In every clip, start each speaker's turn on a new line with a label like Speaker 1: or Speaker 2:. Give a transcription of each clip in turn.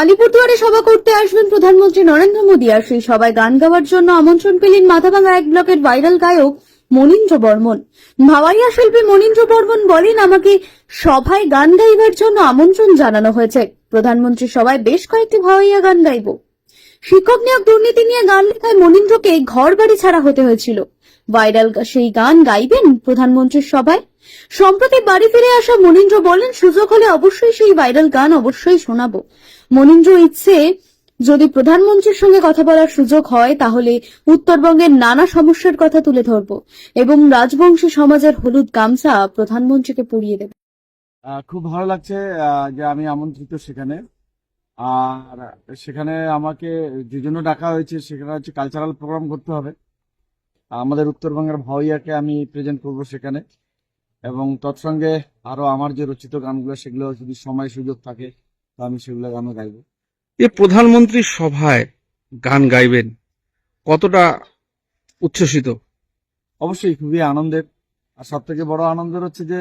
Speaker 1: আলিপুরদুয়ারে সভা করতে আসবেন প্রধানমন্ত্রী নরেন্দ্র মোদী আর সেই সভায় গান গাওয়ার জন্য আমন্ত্রণ পেলেন মাথাভাঙ্গা এক ব্লকের ভাইরাল গায়ক মনীন্দ্র বর্মন। ভাওয়াইয়া শিল্পী মনীন্দ্র বর্মন বলেন, আমাকে সভায় গান গাইবার জন্য আমন্ত্রণ জানানো হয়েছে। প্রধানমন্ত্রী সভায় বেশ কয়েকটি ভাওয়াইয়া গান গাইব। শিক্ষক নিয়োগ দুর্নীতি নিয়ে গান লেখায় মনীন্দ্রকে ঘর বাড়ি ছাড়া হতে হয়েছিল। ভাইরাল সেই গান গাইবেন প্রধানমন্ত্রীর সভায়? সম্প্রতি বাড়ি ফিরে আসা মনীন্দ্র বলেন, সুযোগ হলে অবশ্যই সেই ভাইরাল গান অবশ্যই শোনাবো। মনীন্দ্র ইচ্ছে যদি প্রধানমন্ত্রীর সঙ্গে কথা বলার সুযোগ হয়, তাহলে উত্তরবঙ্গের নানা সমস্যার কথা তুলে ধরব এবং রাজবংশী সমাজের হলুদ গামছা প্রধানমন্ত্রীকে পরিয়ে দেব।
Speaker 2: খুব ভালো লাগছে যে আমি আমন্ত্রিত সেখানে। আর সেখানে আমাকে যে জন্য ডাকা হয়েছে, সেখানে হচ্ছে কালচারাল প্রোগ্রাম করতে হবে। আমাদের উত্তরবঙ্গের ভাওয়াইয়াকে আমি প্রেজেন্ট করব সেখানে। এবং তৎসঙ্গে আরও আমার যে রচিত গানগুলো, সেগুলো যদি সময় সুযোগ থাকে তো আমি সেগুলো গানও গাইবো।
Speaker 3: যে প্রধানমন্ত্রীর সভায় গান গাইবেন কতটা উচ্ছ্বসিত?
Speaker 2: অবশ্যই খুবই আনন্দের। আর সব থেকে বড় আনন্দের হচ্ছে যে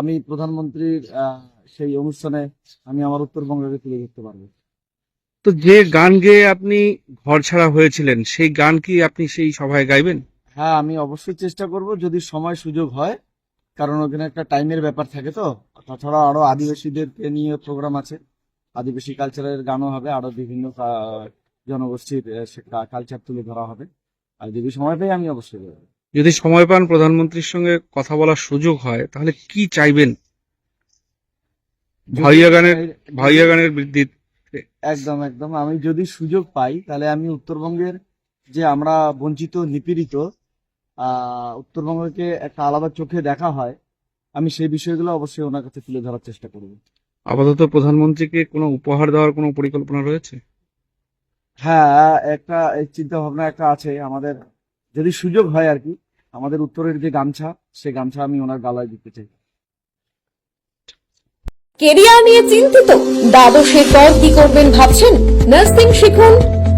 Speaker 2: আমি প্রধানমন্ত্রীর সেই অনুষ্ঠানে আমি আমার উত্তরবঙ্গকে তুলে ধরতে পারব।
Speaker 3: তো যে গান গেয়ে আপনি ঘর ছাড়া হয়েছিলেন সেই গান কি আপনি সেই সভায় গাইবেন?
Speaker 2: হ্যাঁ আমি অবশ্যই চেষ্টা করব যদি সময় সুযোগ হয় কারণ ওখানে একটা টাইমের ব্যাপার থাকে তো। তাছাড়া আরও আদিবাসীদেরকে নিয়ে প্রোগ্রাম আছে। আদিবাসী কালচারের গানও হবে আরও বিভিন্ন জনগোষ্ঠীর কালচার তুলে ধরা হবে। আর যদি সময় পাই আমি অবশ্যই যাব
Speaker 3: যদি সময় পান প্রধানমন্ত্রীর সঙ্গে কথা বলার সুযোগ হয় তাহলে কি চাইবেন? ভাইয়া গানের ভাইয়া গানের বৃদ্ধি
Speaker 2: একদম একদম। আমি যদি সুযোগ পাই তাহলে আমি উত্তরবঙ্গের যে আমরা বঞ্চিত নিপীড়িত উত্তরবঙ্গকে একটা আলাদা চোখে দেখা হয় আমি সেই বিষয়গুলো অবশ্যই ওনার কাছে তুলে ধরার চেষ্টা করব।
Speaker 3: আপাতত প্রধানমন্ত্রীকে কোনো উপহার দেওয়ার কোনো পরিকল্পনা রয়েছে?
Speaker 2: হ্যাঁ একটা এই চিন্তা ভাবনা একটা আছে। আমাদের যদি সুযোগ হয় আর কি আমাদের উত্তরের যে গামছা সে গামছা আমি ওনার গালায় দিতে চাই।
Speaker 4: কেরিয়ার নিয়ে চিন্তিত? দ্বাদশের পর কি করবেন ভাবছেন? নার্সিং শিখুন